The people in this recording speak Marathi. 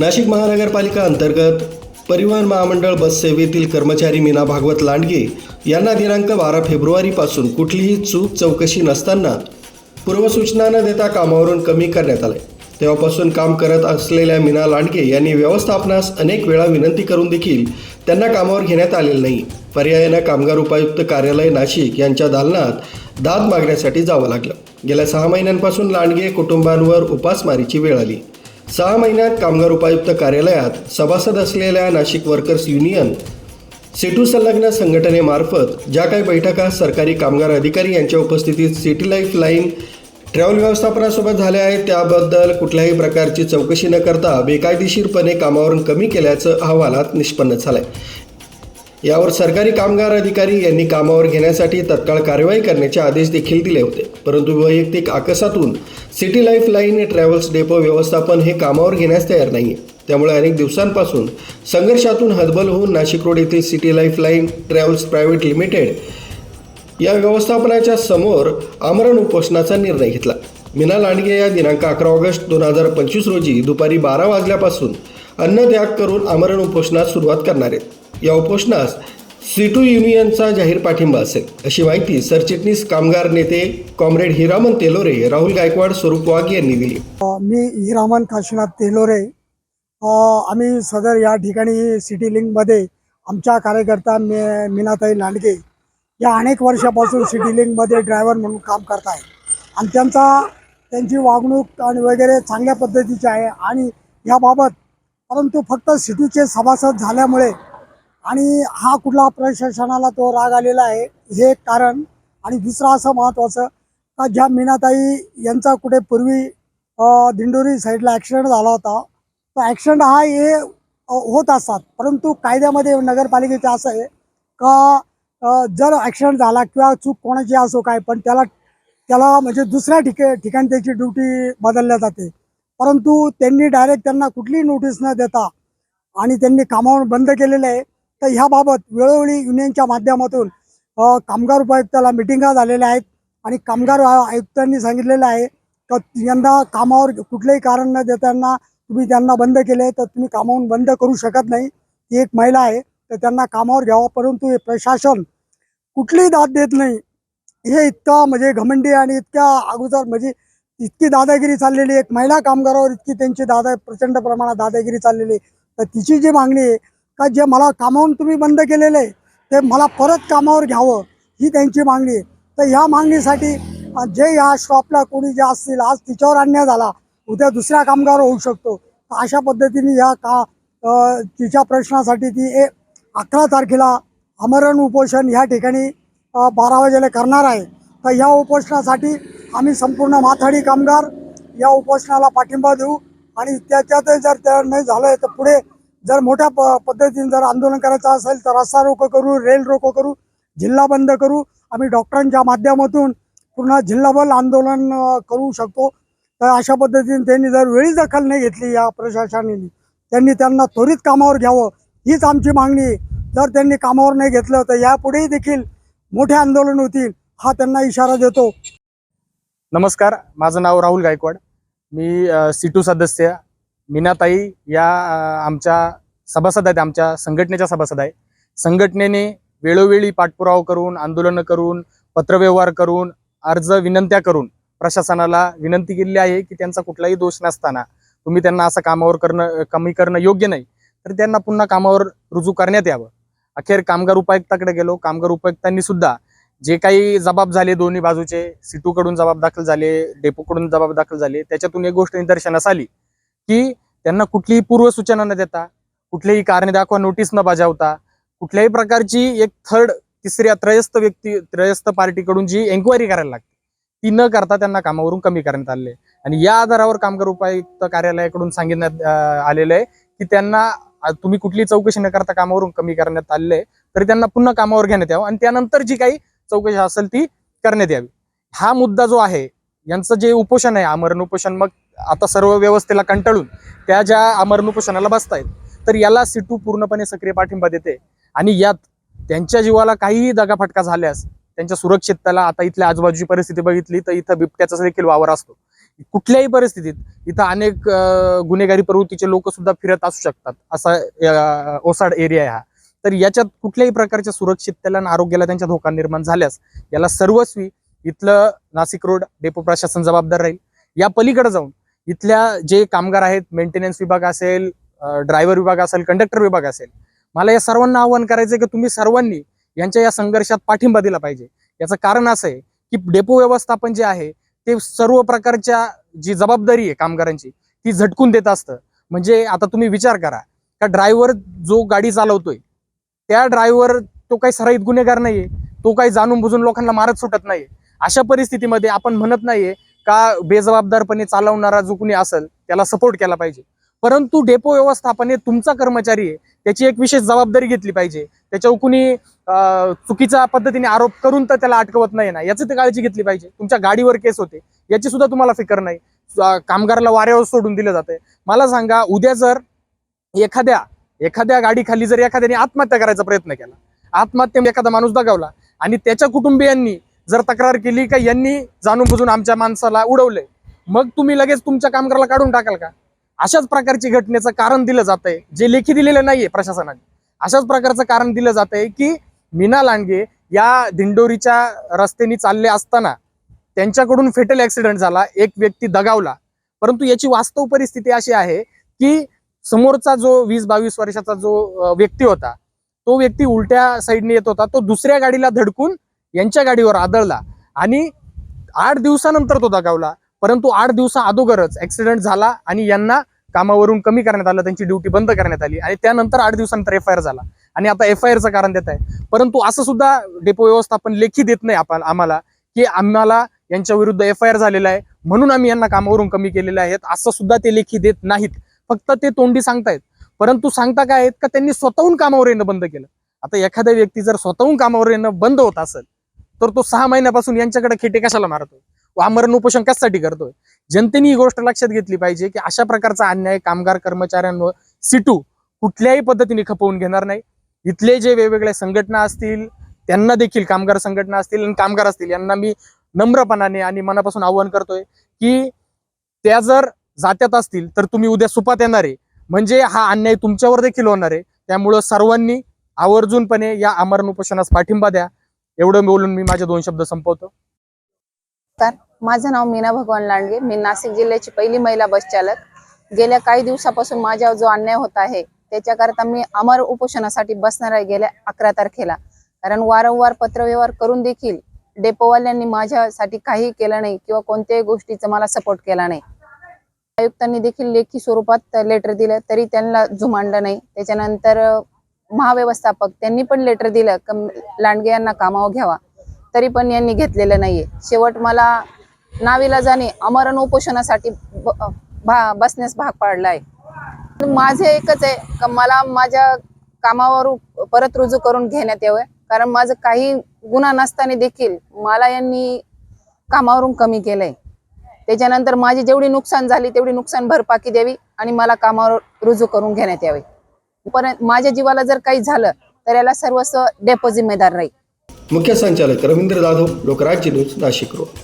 नाशिक महानगरपालिका अंतर्गत परिवहन महामंडळ बससेवेतील कर्मचारी मीना भागवत लांडगे यांना दिनांक बारा फेब्रुवारीपासून कुठलीही चूक चौकशी नसताना पूर्वसूचना न देता कामावरून कमी करण्यात आले. तेव्हापासून काम करत असलेल्या मीना लांडगे यांनी व्यवस्थापनास अनेक वेळा विनंती करून देखील त्यांना कामावर घेण्यात आलेलं नाही. पर्यायानं कामगार उपायुक्त कार्यालय नाशिक यांच्या दालनात दाद मागण्यासाठी जावं लागलं. गेल्या सहा महिन्यांपासून लांडगे कुटुंबांवर उपासमारीची वेळ आली. सहा महिन्यात कामगार उपायुक्त कार्यालयात सभासद असलेल्या नाशिक वर्कर्स युनियन सेटू संलग्न संघटनेमार्फत ज्या काही बैठका सरकारी कामगार अधिकारी यांच्या उपस्थितीत सिटी लाईफ लाईन ट्रॅव्हल व्यवस्थापनासोबत झाल्या आहेत त्याबद्दल कुठल्याही प्रकारची चौकशी न करता बेकायदेशीरपणे कामावरून कमी केल्याचं अहवालात निष्पन्न झालंय. यावर सरकारी कामगार अधिकारी यांनी कामावर घेण्यासाठी तत्काळ कारवाई करण्याचे आदेश देखील दिले होते परंतु वैयक्तिक आकसातून city life line travels depot व्यवस्थापन हे कामावर घेण्यास तयार नाही त्यामुळे अनेक दिवसांपासून संघर्षातून हतबल होऊन नाशिक रोड येथील city life line travels private limited या व्यवस्थापनाच्या समोर आमरण उपोषणाचा निर्णय घेतला. मीना लांडगे या दिनांक अकरा ऑगस्ट दोन हजार पंचवीस रोजी दुपारी बारा वाजल्यापासून अन्नत्याग करून आमरण उपोषणास सुरुवात करणार आहेत. या उपोषणास सीटू युनियनचा जाहीर पाठिंबा असेल अशी माहिती सरचिटणीस कामगार नेते कॉम्रेड हिरामन तेलोरे राहुल गायकवाड स्वरूप वाघ यांनी दिली. मी हिरामन काशीनाथ तेलोरे. आम्ही सदर या ठिकाणी सिटी लिंकमध्ये आमच्या कार्यकर्ता मे मीनाताई लांडगे या अनेक वर्षापासून सिटी लिंकमध्ये ड्रायव्हर म्हणून काम करत आहे आणि त्यांचा त्यांची वागणूक आणि वगैरे चांगल्या पद्धतीची आहे. आणि याबाबत परंतु फक्त सिटीचे सभासद झाल्यामुळे आणि हा कुठला प्रशासनाला तो राग आलेला आहे हे एक कारण. आणि दुसरं असं महत्त्वाचं का ज्या मीनाताई यांचा कुठे पूर्वी दिंडोरी साईडला ॲक्सिडेंट झाला होता तो ॲक्सिडेंट हा हे होत असतात. परंतु कायद्यामध्ये नगरपालिकेचं असं आहे का जर ॲक्सिडेंट झाला किंवा चूक कोणाची असो काय पण त्याला त्याला म्हणजे दुसऱ्या ठिके ठिकाणी त्याची ड्युटी बदलल्या जाते. परंतु त्यांनी डायरेक्ट त्यांना कुठलीही नोटीस न देता आणि त्यांनी कामावर बंद केलेलं आहे. तर ह्याबाबत वेळोवेळी युनियनच्या माध्यमातून कामगार उपायुक्ताला मिटिंगा झालेल्या आहेत आणि कामगार आयुक्तांनी सांगितलेलं आहे का यंदा कामावर कुठलंही कारण न देताना तुम्ही त्यांना बंद केले तर तुम्ही कामावून बंद करू शकत नाही. ती एक महिला आहे तर त्यांना कामावर घ्यावं परंतु हे प्रशासन कुठलीही दाद देत नाही. हे इतकं म्हणजे घमंडी आणि इतक्या अगोदर म्हणजे इतकी दादागिरी चाललेली एक महिला कामगारावर इतकी त्यांची दादा प्रचंड प्रमाणात दादागिरी चाललेली आहे. तर तिची जी मागणी आहे का जे मला कामावून तुम्ही बंद केलेलं आहे ते मला परत कामावर घ्यावं ही त्यांची मागणी आहे. तर ह्या मागणीसाठी जे या स्टॉपला कोणी जे असतील आज तिच्यावर अन्याय झाला उद्या दुसऱ्या कामगार होऊ शकतो. तर अशा पद्धतीने या का तिच्या प्रश्नासाठी ती ए अकरा तारखेला आमरण उपोषण ह्या ठिकाणी बारा वाजेला करणार आहे. तर या उपोषणासाठी आम्ही संपूर्ण माथाडी कामगार या उपोषणाला पाठिंबा देऊ आणि त्याच्यात जर त्या नाही झालं तर पुढे जर मोठ्या प पद्धतीने जर आंदोलन करायचं असेल तर रस्ता रोको करू रेल रोको करू जिल्हा बंद करू. आम्ही डॉक्टरांच्या माध्यमातून पूर्ण जिल्हाभर आंदोलन करू शकतो. तर अशा पद्धतीने त्यांनी जर वेळी दखल नाही घेतली या प्रशासनाने त्यांनी त्यांना त्वरित कामावर घ्यावं हीच आमची मागणी जर त्यांनी कामावर नाही घेतलं तर यापुढेही देखील मोठे आंदोलन होतील हा त्यांना इशारा देतो. नमस्कार माझं नाव राहुल गायकवाड. मी सी सिटू सदस्य मीनाताई या आमच्या सभासद आहेत आमच्या संघटनेच्या सभासद आहे संघटनेने वेळोवेळी पाठपुरावा करून आंदोलनं करून पत्रव्यवहार करून अर्ज विनंत्या करून प्रशासनाला विनंती केलेली आहे की त्यांचा कुठलाही दोष नसताना तुम्ही त्यांना असं कामावर करणं कमी करणं योग्य नाही तर त्यांना पुन्हा कामावर रुजू करण्यात यावं. अखेर कामगार उपायुक्ताकडे गेलो. कामगार उपायुक्तांनी सुद्धा जे काही जबाब झाले दोन्ही बाजूचे सिटूकडून जबाब दाखल झाले डेपोकडून जबाब दाखल झाले त्याच्यातून एक गोष्ट निदर्शनास आली. की त्यांना कुठलीही पूर्वसूचना न देता कुठलेही कारणे दाखवा नोटीस न बजावता कुठल्याही प्रकारची एक थर्ड तिसऱ्या त्रयस्थ व्यक्ती त्रयस्थ पार्टीकडून जी एन्क्वायरी करायला लागते ती न करता त्यांना कामावरून कमी करण्यात आले आणि या आधारावर कामगार उपायुक्त कार्यालयाकडून सांगण्यात आलेलं आहे की त्यांना तुम्ही कुठली चौकशी न करता कामावरून कमी करण्यात आले तरी त्यांना पुन्हा कामावर घेण्यात यावं आणि त्यानंतर जी काही चौकशी असेल ती करण्यात यावी. हा मुद्दा जो आहे यांचं जे उपोषण आहे आमरण उपोषण मग आता सर्व व्यवस्थेला कंटाळून त्या ज्या अमरणुपोषणाला बसतायत तर याला सिटू पूर्णपणे सक्रिय पाठिंबा देते. आणि यात त्यांच्या जीवाला काहीही दगाफटका झाल्यास त्यांच्या सुरक्षिततेला आता इथल्या आजूबाजूची परिस्थिती बघितली तर इथं बिबट्याचा देखील वावर असतो. कुठल्याही परिस्थितीत इथं अनेक गुन्हेगारी प्रवृत्तीचे लोक सुद्धा फिरत असू शकतात असा ओसाड एरिया आहे हा. तर याच्यात कुठल्याही प्रकारच्या सुरक्षिततेला आणि आरोग्याला त्यांच्या धोका निर्माण झाल्यास याला सर्वस्वी इथलं नाशिक रोड डेपो प्रशासन जबाबदार राहील. या पलीकडे जाऊन इथल्या जे कामगार आहेत मेंटेनन्स विभाग असेल ड्रायव्हर विभाग असेल कंडक्टर विभाग असेल मला या सर्वांना आव्हान करायचं की तुम्ही सर्वांनी यांच्या या संघर्षात पाठिंबा दिला पाहिजे. याचं कारण असं आहे की डेपो व्यवस्थापन जे आहे ते सर्व प्रकारच्या जी जबाबदारी आहे कामगारांची ती झटकून देत असतं. म्हणजे आता तुम्ही विचार करा का ड्रायव्हर जो गाडी चालवतोय त्या ड्रायव्हर तो काही सराईत गुन्हेगार नाहीये तो काही जाणून बुजून लोकांना मारत सुटत नाहीये. अशा परिस्थितीमध्ये आपण म्हणत नाहीये का बेजबाबदारपणे चालवणारा जो कुणी असेल त्याला सपोर्ट केला पाहिजे. परंतु डेपो व्यवस्थापन हे तुमचा कर्मचारी आहे त्याची एक विशेष जबाबदारी घेतली पाहिजे. त्याच्यावर कुणी चुकीच्या पद्धतीने आरोप करून तर त्याला अटकवत नाही ना. याची तर काळजी घेतली पाहिजे. तुमच्या गाडीवर केस होते. याची सुद्धा तुम्हाला फिकर नाही. कामगाराला वाऱ्यावर सोडून दिलं जाते मला सांगा उद्या जर एखाद्या एखाद्या गाडीखाली जर एखाद्याने आत्महत्या करायचा प्रयत्न केला आत्महत्या एखादा माणूस दगावला आणि त्याच्या कुटुंबियांनी जर तक्रार केली का यांनी जाणून बुजून आमच्या माणसाला उडवलंय मग तुम्ही लगेच तुमच्या कामगाराला काढून टाकाल का? अशाच प्रकारची घटनेचं कारण दिलं जात आहे जे लेखी दिलेलं नाहीये प्रशासनाने. अशाच प्रकारचं कारण दिलं जात आहे की मीना लांडगे या दिंडोरीच्या रस्त्याने चालले असताना त्यांच्याकडून फेटल ऍक्सिडेंट झाला एक व्यक्ती दगावला. परंतु याची वास्तव परिस्थिती अशी आहे की समोरचा जो वीस बावीस वर्षाचा जो व्यक्ती होता तो व्यक्ती उलट्या साईडने येत होता तो दुसऱ्या गाडीला धडकून यांच्या गाडीवर आदळला आणि आठ दिवसानंतर तो दगावला. परंतु आठ दिवसा अगोदरच ऍक्सिडेंट झाला आणि यांना कामावरून कमी करण्यात आलं त्यांची ड्युटी बंद करण्यात आली आणि त्यानंतर आठ दिवसानंतर एफ आय आर झाला. आणि आता एफ आय आरचं कारण देत आहे. परंतु असं सुद्धा डेपो व्यवस्थापन लेखी देत नाही आपण आम्हाला की आम्हाला यांच्या विरुद्ध एफ आय आर झालेला आहे म्हणून आम्ही यांना कामावरून कमी केलेले आहेत असं सुद्धा ते लेखी देत नाहीत. फक्त ते तोंडी सांगतायत. परंतु सांगता काय आहेत? का त्यांनी स्वतःहून कामावर येणं बंद केलं? आता एखाद्या व्यक्ती जर स्वतःहून कामावर येणं बंद होत असेल तर तो सहा महिन्यापासून यांच्याकडे खेटे कशाला मारतोय? व आमरण उपोषण कशासाठी करतोय? जनतेने ही गोष्ट लक्षात घेतली पाहिजे की अशा प्रकारचा अन्याय कामगार कर्मचाऱ्यांवर सिटू कुठल्याही पद्धतीने खपवून घेणार नाही. इथले जे वेगवेगळ्या संघटना असतील त्यांना देखील कामगार संघटना असतील आणि कामगार असतील यांना मी नम्रपणाने आणि मनापासून आव्हान करतोय की त्या जर जात्यात असतील तर तुम्ही उद्या सुपात येणार आहे. म्हणजे हा अन्याय तुमच्यावर देखील होणार आहे. त्यामुळं सर्वांनी आवर्जूनपणे या आमरण उपोषणास पाठिंबा द्या. एवढं बोलून मी माझे दोन शब्द संपवतो. माझं नाव मीना भगवान लांडगे. मी नाशिक जिल्ह्याची पहिली महिला बस चालक. गेल्या काही दिवसापासून माझ्यावर जो अन्याय होत आहे त्याच्याकरता मी अमर उपोषणासाठी बसणार आहे गेल्या अकरा तारखेला. कारण वारंवार पत्रव्यवहार करून देखील डेपोवाल्यांनी माझ्यासाठी काही केलं नाही किंवा कोणत्याही गोष्टीचा मला सपोर्ट केला नाही. आयुक्तांनी देखील लेखी स्वरूपात लेटर दिलं तरी त्यांना जुमानलं नाही. त्याच्यानंतर महाव्यवस्थापक त्यांनी पण लेटर दिलं कम लांडगे यांना कामावर घ्यावा. तरी पण यांनी घेतलेलं नाहीये. शेवट मला नाविलाजाने अमरण उपोषणासाठी भा बसण्यास भाग पाडला आहे माझे एकच आहे का मला माझ्या कामावर परत रुजू करून घेण्यात यावं. कारण माझं काही गुन्हा नसताना देखील मला यांनी कामावरून कमी केलंय. त्याच्यानंतर माझी जेवढी नुकसान झाली तेवढी नुकसान भरपाकी द्यावी आणि मला कामावर रुजू करून घेण्यात यावे. परत माझ्या जीवाला जर काही झालं तर याला सर्वस्व डेपो जिम्मेदार राहील मुख्य संचालक रवींद्र जाधव लोकराज्य न्यूज नाशिक रोड.